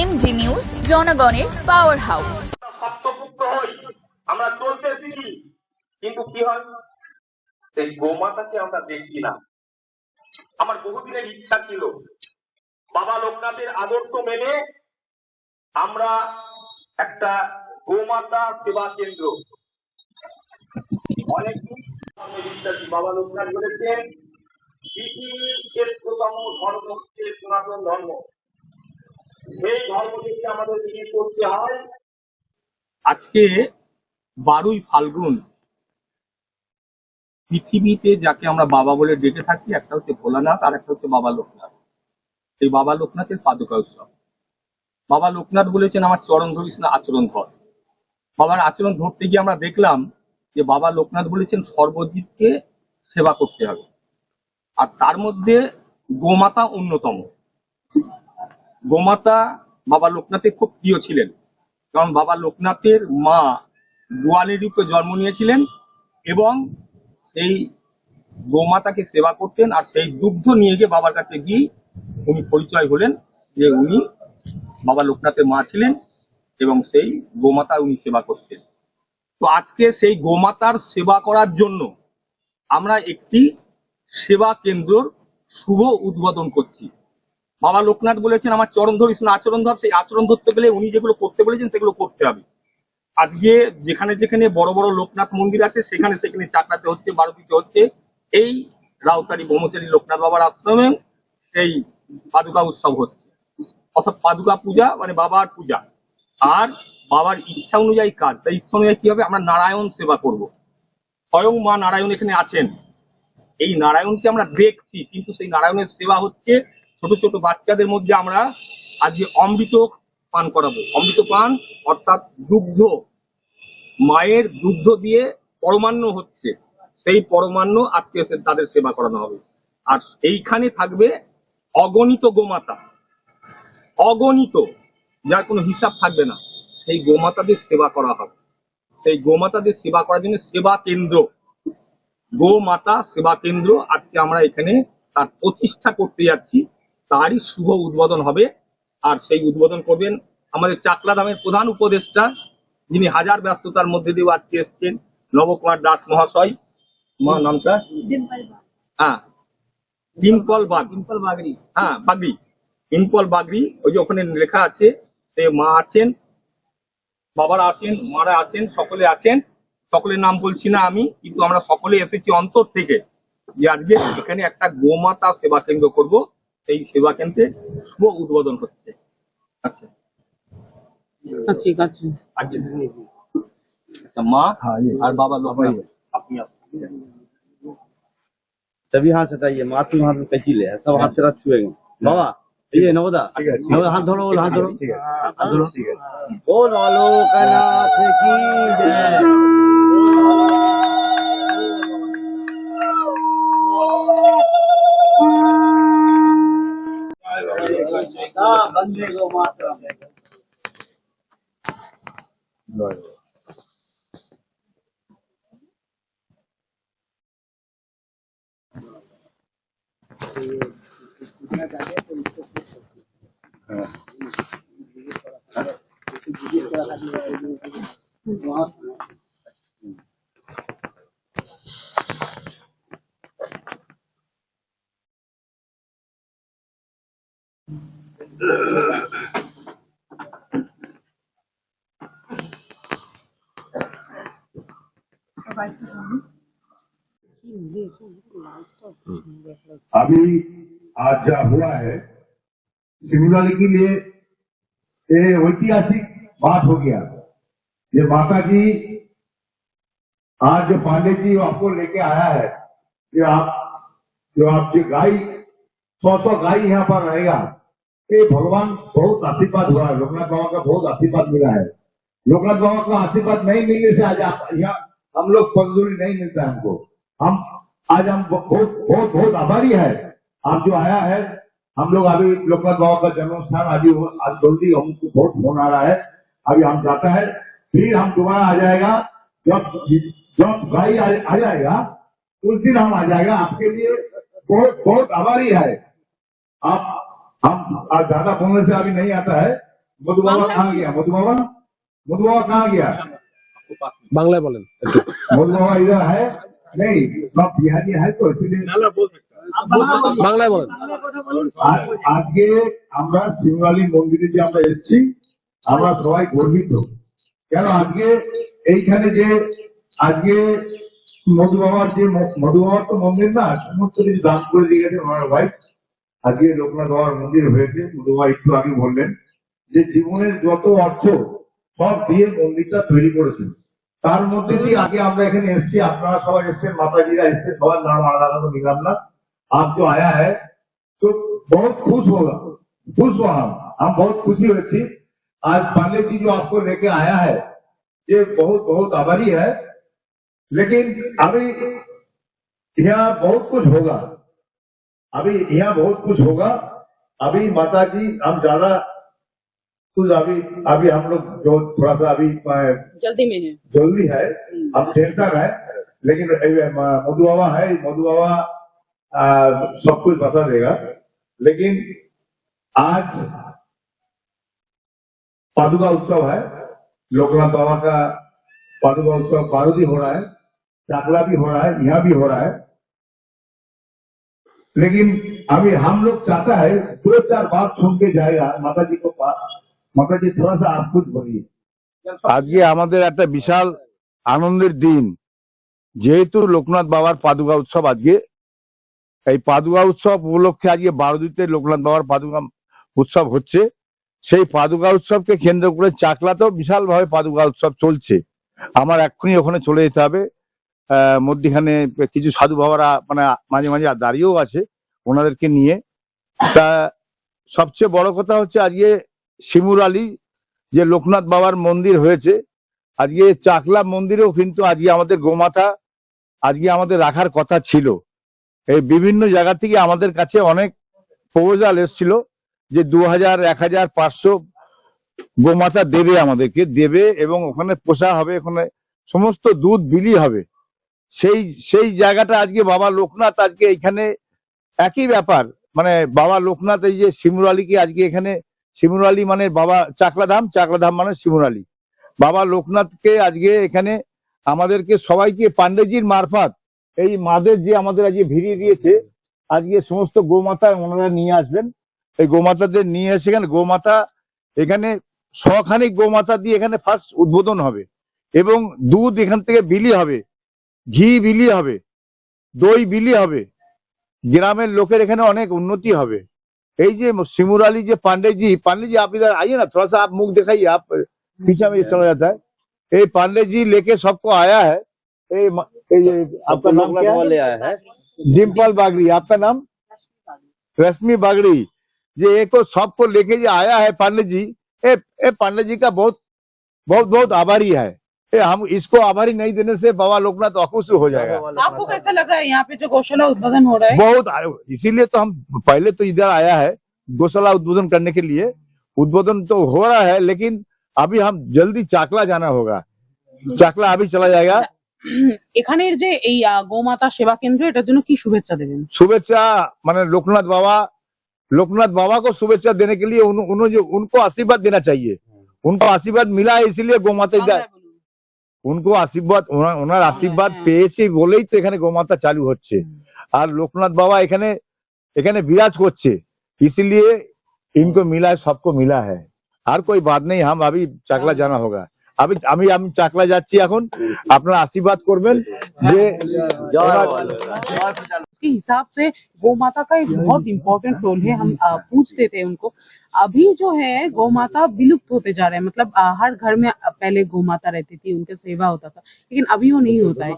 MG news, জনগণের power house সপ্তপুত্র হই, আমরা চলতে শিখি কিন্তু কি হয়? সেই গোমাতাকে আমরা দেখি না। আমার বহুদিনের ইচ্ছা ছিল, বাবা লোকনাথের আদর্শ মেনে আমরা একটা গোমাতা সেবা কেন্দ্র। অনেক বাবা লোকনাথ বলেছেন পৃথিবীর শ্রেষ্ঠতম ধর্ম সনাতন ধর্ম। সেই আজকে বারোই ফাল্গুন। পৃথিবীতে যাকে আমরা বাবা বলে ডেকে থাকি, একটা হচ্ছে ভোলানাথ আর একটা হচ্ছে বাবা লোকনাথ। এই বাবা লোকনাথের পাদুকা উৎসব। বাবা লোকনাথ বলেছেন, আমার চরণ ধরিস না, আচরণ ধর। বাবার আচরণ ধরতে গিয়ে আমরা দেখলাম যে বাবা লোকনাথ বলেছেন, সর্বজীবকে সেবা করতে হবে। আর তার মধ্যে গোমাতা অন্যতম। গোমাতা বাবা লোকনাথের খুব প্রিয় ছিলেন। কারণ বাবা লোকনাথের মা গোয়ালি রূপে জন্ম নিয়েছিলেন এবং সেই গোমাতাকে সেবা করতেন আর সেই দুগ্ধ নিয়ে গিয়ে বাবার কাছে গিয়ে উনি পরিচয় হলেন যে উনি বাবা লোকনাথের মা ছিলেন এবং সেই গোমাতা উনি সেবা করতেন। তো আজকে সেই গোমাতার সেবা করার জন্য আমরা একটি সেবা কেন্দ্রর শুভ উদ্বোধন করছি। বাবা লোকনাথ বলেছেন, আমার চরণ ধরিস না আচরণ ধর, সেই আচরণ ধরতে গেলে উনি যেগুলো করতে বলেছেন, সেগুলো করতে হবে। আজকে যেখানে যেখানে বড় বড় লোকনাথ মন্দির আছে, সেখানে সেখানে চাকরাতে হচ্ছে বারোটিতে হচ্ছে। এই রাউতারি ব্রহ্মচারী লোকনাথ বাবার আশ্রমে সেই পাদুকা উৎসব হচ্ছে। অর্থাৎ পাদুকা পূজা মানে বাবার পূজা। আর বাবার ইচ্ছা অনুযায়ী কাজ, তাই ইচ্ছা অনুযায়ী কি হবে? আমরা নারায়ণ সেবা করব। স্বয়ং মা নারায়ণ এখানে আছেন। এই নারায়ণকে আমরা দেখছি, কিন্তু সেই নারায়ণের সেবা হচ্ছে ছোট ছোট বাচ্চাদের মধ্যে আমরা আজকে অমৃত পান করাবো। অমৃত পান, অর্থাৎ দুগ্ধ। মায়ের দুগ্ধ দিয়ে পরমান্ন হচ্ছে। সেই পরমান্ন আজকে তাদের সেবা করানো হবে। আর এইখানে থাকবে অগণিত গোমাতা। অগণিত, যার কোনো হিসাব থাকবে না। সেই গোমাতাদের সেবা করা হবে। সেই গোমাতাদের সেবা করার জন্য সেবা কেন্দ্র। গোমাতা সেবা কেন্দ্র আজকে আমরা এখানে তার প্রতিষ্ঠা করতে যাচ্ছি। তারই শুভ উদ্বোধন হবে। আর সেই উদ্বোধন করবেন আমাদের চাকলা ধামের প্রধান উপদেষ্টা যিনি হাজার ব্যস্ততার মধ্যে দিয়েও আজকে এসছেন নবকুমার দাস মহাশয়। মা নামটা? হ্যাঁ। ডিম্পল বাগ ডিম্পল বাগরি। হ্যাঁ বাগরি। ডিম্পল বাগরি ওই যে ওখানে লেখা আছে সে মা আছেন বাবারা আছেন মারা আছেন সকলে আছেন। সকলের নাম বলছি না আমি কিন্তু আমরা সকলে এসেছি অন্তর থেকে। যে আজকে এখানে একটা গোমাতা সেবা কেন্দ্র করব। সেই সেবা কেন্দ্রে শুভ উদ্বোধন হচ্ছে আচ্ছা ঠিক আছে আজকে আচ্ছা, মা আর বাবা লোকনাথ আপনি আপনি तभी हाथ हटाइए माथ में हाथ में कैची ले सब हाथ से छुएंगे बाबा ये नवदा नवदा हाथ धरो हाथ धरो हाथ धरो बोल आलोकनाथ की जय हाँ। अभी आज जो हुआ है सिमुलर के लिए ये ऐतिहासिक बात हो गया। ये माता जी आज जो पांडे जी आपको लेके आया है कि आप, जो आप जो गाय, सौ सौ गाय यहाँ पर रहेगा, ये भगवान बहुत आशीर्वाद हुआ है। लोकनाथ बाबा का बहुत आशीर्वाद मिला है। लोकनाथ बाबा का आशीर्वाद नहीं मिलने से आज आप यहाँ हम लोग मजदूरी नहीं मिलता है हमको। हम आज हम बहुत बहुत बहुत आभारी है। आप जो आया है हम लोग अभी लोकनाथ बाबा का जन्म स्थान अभी आज जल्दी हमको बहुत फ़ोन आ रहा है। अभी हम जाता है फिर हम दोबारा आ जाएगा। जब जब भाई आ, आ जाएगा उस दिन हम आ जाएगा। आपके लिए बहुत बहुत आभारी है। आप हम आज ज़्यादा बोलने से अभी नहीं आता है। मधु बाबा कहाँ गया? मधु बाबा? मधु बाबा कहाँ गया? বাংলায় বলেন। হ্যাঁ, হ্যাঁ বাংলায় বলেন। আজকে আমরা মন্দিরে যে আমরা আমরা সবাই গর্বিত। কেন আজকে এইখানে যে আজকে মধু বাবার যে মধু বাবার তো মন্দির না সমস্ত কিছু দান করে দিয়ে গেছে ভাই আজকে লোকনাথ বাবার মন্দির হয়েছে মধু বাবা একটু আগে বললেন যে জীবনের যত অর্থ সব দিয়ে মন্দিরটা তৈরি করেছেন। তার মধ্যে দিয়ে আগে আমরা এখানে এসেছি আপনারা সবাই এসেছেন মাতাজিরা এসেছেন সবার নাম আলাদা আলাদা নিলাম না आप जो आया है तो बहुत खुश होगा खुश हुआ हम हम बहुत खुशी हुई थी आज पांडे जी जो आपको लेके आया है ये बहुत बहुत आभारी है लेकिन अभी यहाँ बहुत कुछ होगा अभी यहाँ बहुत कुछ होगा अभी माता जी हम ज्यादा कुछ अभी अभी हम लोग जो थोड़ा सा अभी जल्दी में है। जल्दी है हम टेंशन है लेकिन मधु बाबा है मधु बाबा सब कुछ बता देगा। लेकिन आज पादुका उत्सव है लोकनाथ बाबा का पादुका उत्सव बारूदी हो रहा है चाकला भी हो रहा है यहाँ भी हो रहा है। लेकिन अभी हम लोग चाहता है दो चार बात सुन के जाएगा माता जी को पास আজকে আমাদের একটা বিশাল আনন্দের দিন। যেহেতু লোকনাথ বাবার পাদুকা উৎসব আজকে, এই পাদুকা উৎসব উপলক্ষে আজকে বারোদিতে লোকনাথ বাবার পাদুকা উৎসব হচ্ছে। সেই পাদুকা উৎসবকে কেন্দ্র করে চাকলাতেও বিশালভাবে পাদুকা উৎসব চলছে। আমার এক্ষুনি ওখানে চলে যেতে হবে। মধ্যখানে কিছু সাধু বাবারা মানে মাঝে মাঝে দাঁড়িয়েও আছে ওনাদেরকে নিয়ে। তা সবচেয়ে বড় কথা হচ্ছে আজকে শিমুর আলী, যে লোকনাথ বাবার মন্দির হয়েছে, আজকে চাকলা মন্দিরেও কিন্তু আজকে আমাদের গোমাতা আজকে আমাদের রাখার কথা ছিল। এই বিভিন্ন জায়গা থেকে আমাদের কাছে অনেক প্রপোজাল এসেছিল যে দু হাজার, এক হাজার পাঁচশো গোমাতা দেবে আমাদেরকে, দেবে এবং ওখানে পোষা হবে, ওখানে সমস্ত দুধ বিলি হবে। সেই সেই জায়গাটা আজকে বাবা লোকনাথ আজকে এখানে একই ব্যাপার মানে বাবা লোকনাথ এই যে শিমুর আলীকে আজকে এখানে শিমুর আলী মানে বাবা চাকলা ধাম চাকলা ধাম মানে শিমুর আলী। বাবা লোকনাথকে আজকে এখানে আমাদেরকে সবাইকে পান্ডেজির মারফত এই মাদের যে আমাদের আজকে ভিড়িয়ে দিয়েছে, আজকে সমস্ত গোমাতা ওনারা নিয়ে আসবেন। এই গোমাতাদের নিয়ে এসে এখানে গোমাতা, এখানে শখানিক গোমাতা দিয়ে এখানে ফার্স্ট উদ্বোধন হবে এবং দুধ এখান থেকে বিলি হবে, ঘি বিলি হবে, দই বিলি হবে। গ্রামের লোকের এখানে অনেক উন্নতি হবে। এই যে सिमूर अली जी पांडे जी पांडे जी आप इधर आइए ना थोड़ा सा आप मुख दिखाइए आप पीछे में ये चला जाता है ये पांडे जी लेके सबको आया है ये म- ये आपका नाम क्या है ले आया है डिम्पल बागड़ी आपका नाम रश्मि बागड़ी ये एक तो सबको लेके जो आया है पांडे जी ये ये पांडे जी का बहुत बहुत बहुत आभारी है ये हम इसको आभारी नहीं देने से बाबा लोकनाथ वाकुसु हो जाएगा। आपको कैसा लग रहा है यहाँ पे जो गौशाला उद्बोधन हो रहा है? बहुत इसीलिए तो हम पहले तो इधर आया है गौशाला उद्बोधन करने के लिए। उद्बोधन तो हो रहा है लेकिन अभी हम जल्दी चाकला जाना होगा। चाकला अभी चला जाएगा। এখানের যে এই গোমাতা সেবা কেন্দ্র এটার জন্য কি শুভেচ্ছা দেবেন? लोकनाथ बाबा को शुभेच्छा देने के लिए उन, उन्होंने उनको आशीर्वाद देना चाहिए। उनको आशीर्वाद मिला है इसीलिए गोमाता উনকো আশীর্বাদ ওনার আশীর্বাদ পেয়েছে বলেই তো এখানে গোমাতা চালু হচ্ছে। আর লোকনাথ বাবা এখানে এখানে বিরাজ করছে। ইসিলিয়ে ইনকো মিলা সবকো মিলা হ্যাঁ আর কই বাদ নেই হাম আবি চাকলা জানা হোগা। আমি আমি আমি চাকলা যাচ্ছি এখন আপনারা আশীর্বাদ করবেন যে उसके हिसाब से गौ माता का एक बहुत इम्पोर्टेंट रोल है हम अ, पूछते थे उनको अभी जो है गौ माता विलुप्त होते जा रहे हैं मतलब अ, हर घर में पहले गौ माता रहती थी उनका सेवा होता था लेकिन अभी वो नहीं होता है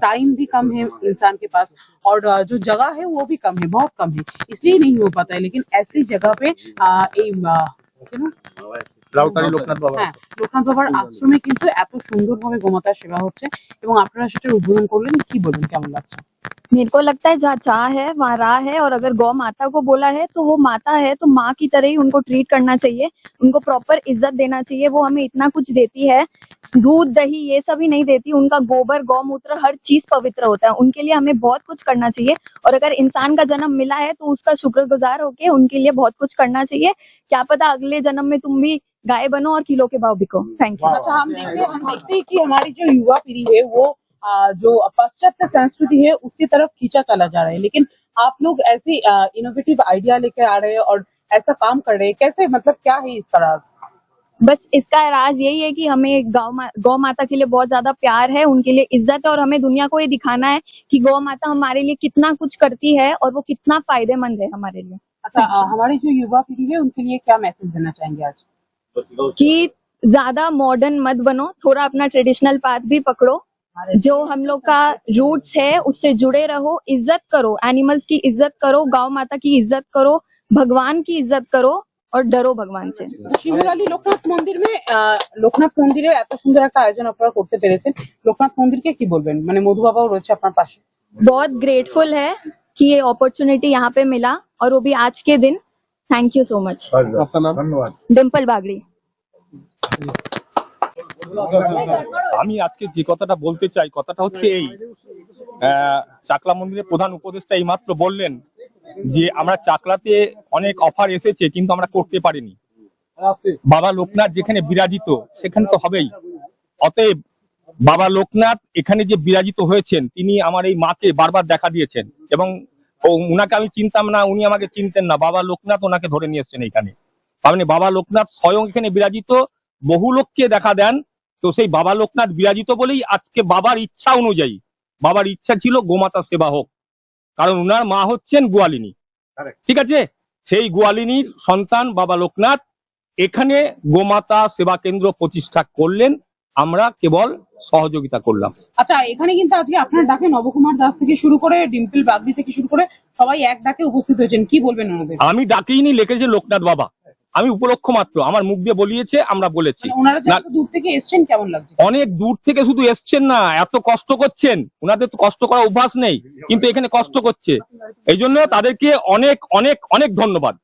टाइम भी कम है इंसान के पास और अ, जो जगह है वो भी कम है बहुत कम है इसलिए नहीं हो पाता है लेकिन ऐसी जगह पे अ, এই আহ, you know, রাউতারি লোকনাথ বাবা হ্যাঁ লোকনাথ বাবার আশ্রমে কিন্তু এত সুন্দরভাবে গোমাতার সেবা হচ্ছে এবং আপনারা সেটার উদ্বোধন করলেন কি বলবেন কেমন লাগছে मेरे को लगता है जहाँ चाह है वहाँ राह है और अगर गौ माता को बोला है तो वो माता है तो माँ की तरह ही उनको ट्रीट करना चाहिए उनको प्रॉपर इज्जत देना चाहिए वो हमें इतना कुछ देती है दूध दही ये सब ही नहीं देती उनका गोबर गौमूत्र हर चीज पवित्र होता है उनके लिए हमें बहुत कुछ करना चाहिए और अगर इंसान का जन्म मिला है तो उसका शुक्रगुजार होके उनके लिए बहुत कुछ करना चाहिए क्या पता अगले जन्म में तुम भी गाय बनो और किलो के भाव बिको। थैंक यू अच्छा हम देखते हैं हम देखते हैं कि हमारी जो युवा पीढ़ी है वो आ, जो पाश्चात्य संस्कृति है उसकी तरफ़ खींचा चला जा रहा है। लेकिन आप लोग ऐसी इनोवेटिव आइडिया लेकर आ रहे हैं और ऐसा काम कर रहे हैं कैसे मतलब क्या है इसका राज बस इसका राज यही है कि हमें गौ मा, गौ माता के लिए बहुत ज़्यादा प्यार है उनके लिए इज़्ज़त है और हमें दुनिया को ये दिखाना है कि गौ माता हमारे लिए कितना कुछ करती है और वो कितना फ़ायदेमंद है हमारे लिए। अच्छा हमारी जो युवा पीढ़ी है उनके लिए क्या मैसेज देना चाहेंगे आज? कि ज्यादा मॉडर्न मत बनो थोड़ा अपना ट्रेडिशनल पाथ भी पकड़ो जो हम लोग का रूट्स है उससे जुड़े रहो इज्जत करो एनिमल्स की इज्जत करो गौ माता की इज्जत करो भगवान की इज्जत करो और डरो भगवान से শিমুরালী লোকনাথ মন্দির মে আহ, লোকনাথ মন্দিরে এত সুন্দর একটা আয়োজন আপনারা করতে পেরেছেন লোকনাথ মন্দিরকে কি বলবেন মানে মধু বাবাও রয়েছে আপনার পাশে बहुत ग्रेटफुल है कि ये अपॉर्चुनिटी यहाँ पे मिला और वो भी आज के दिन थैंक यू सो मच आपका नाम धन्यवाद डिम्पल बागड़ी আমি আজকে যে কথাটা বলতে চাই কথাটা হচ্ছে এই আহ, চাকলা মন্দিরের প্রধান উপদেষ্টা এইমাত্র বললেন যে আমরা চাকলাতে অনেক অফার এসেছে কিন্তু আমরা করতে পারিনি বাবা লোকনাথ যেখানে বিরাজিত সেখানে তো হবেই অতএব বাবা লোকনাথ এখানে যে বিরাজিত হয়েছেন তিনি আমার এই মাকে বারবার দেখা দিয়েছেন এবং ও- উনাকে আমি চিনতাম না উনি আমাকে চিনতেন না। বাবা লোকনাথ ওনাকে ধরে নিয়ে এসছেন এখানে। মানে বাবা লোকনাথ স্বয়ং এখানে বিরাজিত বহু লোককে দেখা দেন। তো সেই বাবা লোকনাথ বিরাজিত বলেই আজকে বাবার ইচ্ছা অনুযায়ী বাবার ইচ্ছা ছিল গোমাতা সেবা হোক। কারণ উনার মা হচ্ছেন গোয়ালিনী। ঠিক আছে? সেই গোয়ালিনীর সন্তান বাবা লোকনাথ এখানে গোমাতা সেবা কেন্দ্র প্রতিষ্ঠা করলেন। আমরা কেবল সহযোগিতা করলাম। আচ্ছা এখানে কিন্তু আজকে আপনার ডাকে নবকুমার দাস থেকে শুরু করে ডিম্পল বাগদি থেকে শুরু করে সবাই এক ডাকে উপস্থিত হয়েছেন। কি বলবেন ওনাদের? আমি ডাকিনি লিখেছে লোকনাথ বাবা। আমি উপলক্ষ মাত্র আমার মুখ দিয়ে বলিয়েছে আমরা বলেছি। মানে ওনারা যে না- এত দূর থেকে এসছেন কেমন লাগছে? অনেক দূর থেকে শুধু এসছেন না এত কষ্ট করছেন। ওনাদের তো কষ্ট করা অভ্যাস নেই কিন্তু এখানে কষ্ট করছে। এই জন্য তাদেরকে অনেক অনেক অনেক ধন্যবাদ।